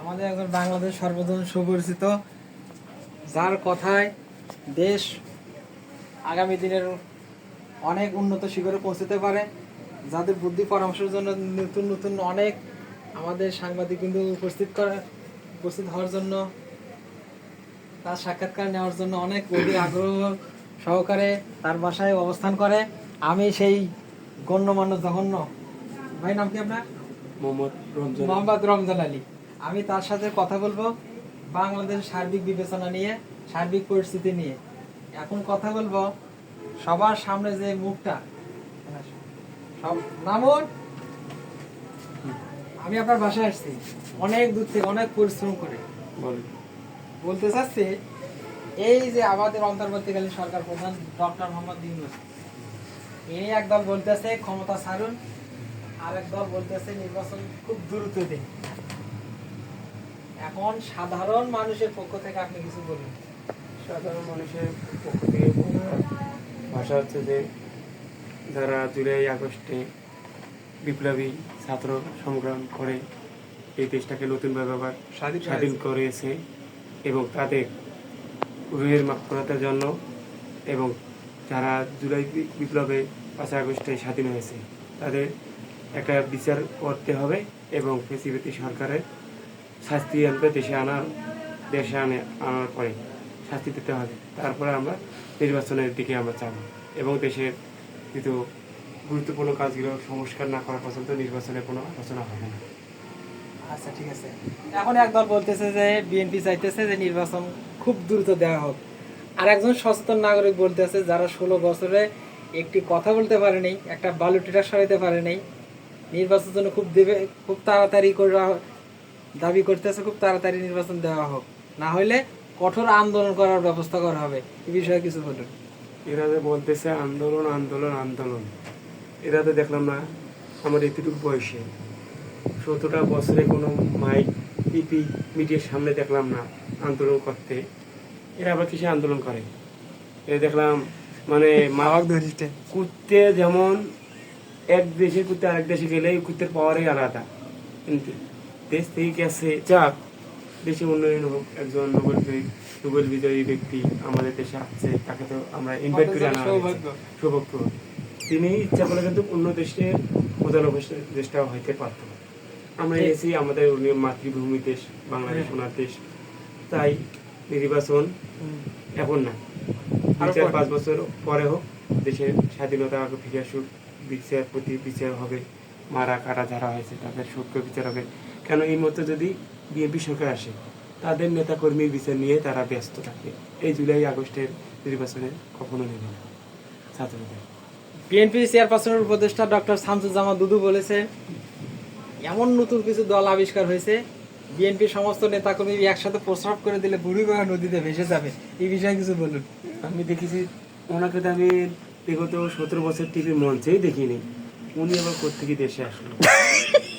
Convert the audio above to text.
আমাদের একজন বাংলাদেশ সর্বজন সুপরিচিত যার কথায় দেশ আগামী দিনের অনেক উন্নত শিখরে পৌঁছতে পারে যাদের বুদ্ধি পরামর্শের জন্য নতুন নতুন অনেক আমাদের সাংবাদিক কিন্তু উপস্থিত করে উপস্থিত হওয়ার জন্য তার সাক্ষাৎকার নেওয়ার জন্য অনেক অধিক আগ্রহ সহকারে তার বাসায় অবস্থান করে। আমি সেই গণ্যমান্য জঘন্য ভাই নাম কি আপনার? মোহাম্মদ রমজান মোহাম্মদ রমজান আলী। আমি তার সাথে কথা বলব বাংলাদেশ সার্বিক বিবেচনা নিয়ে সার্বিক পরিস্থিতি নিয়ে। এখন কথা বলব সবার সামনে যে মুখটা সব নামুন আমি আপনার বাসায় আসছি অনেক দূর থেকে অনেক পরিশ্রম করে। বলতে চাচ্ছি এই যে আমাদের অন্তর্বর্তীকালীন সরকার প্রধান ডক্টর মোহাম্মদ ইউনুস ইনি একদল বলতেছে ক্ষমতা ছাড়ুন আর একদল বলতেছে নির্বাচন খুব দ্রুত দিন। এখন সাধারণ মানুষের পক্ষ থেকে আপনি কিছু বলুন। সাধারণ মানুষের পক্ষ থেকে ভাষা হচ্ছে যে যারা জুলাই আগস্টে বিপ্লবী ছাত্র সংগ্রাম করে এই দেশটাকে নতুনভাবে আবার স্বাধীন করেছে। এবং তাদের রুহের মাফরতের জন্য এবং যারা জুলাই বিপ্লবে পাঁচই আগস্টে স্বাধীন হয়েছে তাদের একটা বিচার করতে হবে এবং পৃথিবীতে সরকারের শাস্তি আনবে দেশে আনার দেশে আনে, আনার পরে শাস্তি দিতে হবে তারপরে আমরা নির্বাচনের দিকে আমরা যাব এবং দেশের কিন্তু গুরুত্বপূর্ণ কাজগুলো সংস্কার না করা পর্যন্ত নির্বাচনের কোনো আলোচনা হবে না। আচ্ছা ঠিক আছে। এখন একদল বলতেছে যে, বিএনপি চাইতেছে যে নির্বাচন খুব দ্রুত দেওয়া হোক। আর একজন সচেতন নাগরিক বলতেছে, যারা ষোলো বছরে একটি কথা বলতে পারেনি একটা বালুটিটা সরাইতে পারেনি নির্বাচনের জন্য খুব দেবে, খুব তাড়াতাড়ি করে দাবি করতেছে খুব তাড়াতাড়ি নির্বাচন দেওয়া হোক। না হলে কঠোর আন্দোলন করার ব্যবস্থা করা হবে। এ বিষয়ে কিছু বলুন। এরা যে বলতেছে আন্দোলন আন্দোলন আন্দোলন। এরা তো দেখলাম না আমার এতটুকু বয়সে। সতেরোটা বছরে কোনো মাইক পিপি মিডিয়ার সামনে দেখলাম না আন্দোলন করতে। এরা আবার কিসে আন্দোলন করে? এ দেখলাম মানে মা ধরিতে। কুত্তে যেমন এক দেশে কুত্তে আরেক দেশে গেলে কুত্তের পাওয়ারই আলাদা। কিন্তু দেশ থেকে গেছে যাক দেশে উন্নয়ন হোক একজন নোবেল নোবেল বিজয়ী ব্যক্তি আমাদের দেশে আসছে তাকে তো আমরা ইনভাইট করে আনা সৌভাগ্য। তিনি ইচ্ছা করলে কিন্তু অন্য দেশে প্রধান দেশটাও হইতে পারত। আমরা। এসেছি আমাদের মাতৃভূমি দেশ বাংলাদেশ ওনার দেশ। তাই নির্বাচন এখন না। দুই চার পাঁচ বছর পরে হোক দেশের স্বাধীনতা আগে ফিরে আসুক বিচার প্রতি বিচার হবে মারা কাটা যারা হয়েছে তাদের সূক্ষ্ম বিচার হবে কেন এই মতো যদি বিএনপি সরকার আসে? তাদের নেতা কর্মীর বিচার নিয়ে তারা ব্যস্ত থাকে। এই জুলাই আগস্টের নির্বাচনে কখনো নেবে না। ছাত্রদের। বিএনপি চেয়ারপারসনের উপদেষ্টা ডক্টর শামসুজ্জামা দুদু বলেছে এমন নতুন কিছু দল আবিষ্কার হয়েছে বিএনপি সমস্ত নেতাকর্মী একসাথে প্রস্রাব করে দিলে বুড়িগঙ্গা নদীতে ভেসে যাবে। এই বিষয়ে কিছু বলুন। আমি দেখেছি ওনাকে তো আমি বিগত সতেরো বছর টিভি মঞ্চেই দেখিনি। উনি আবার কোথেকে দেশে আসলো?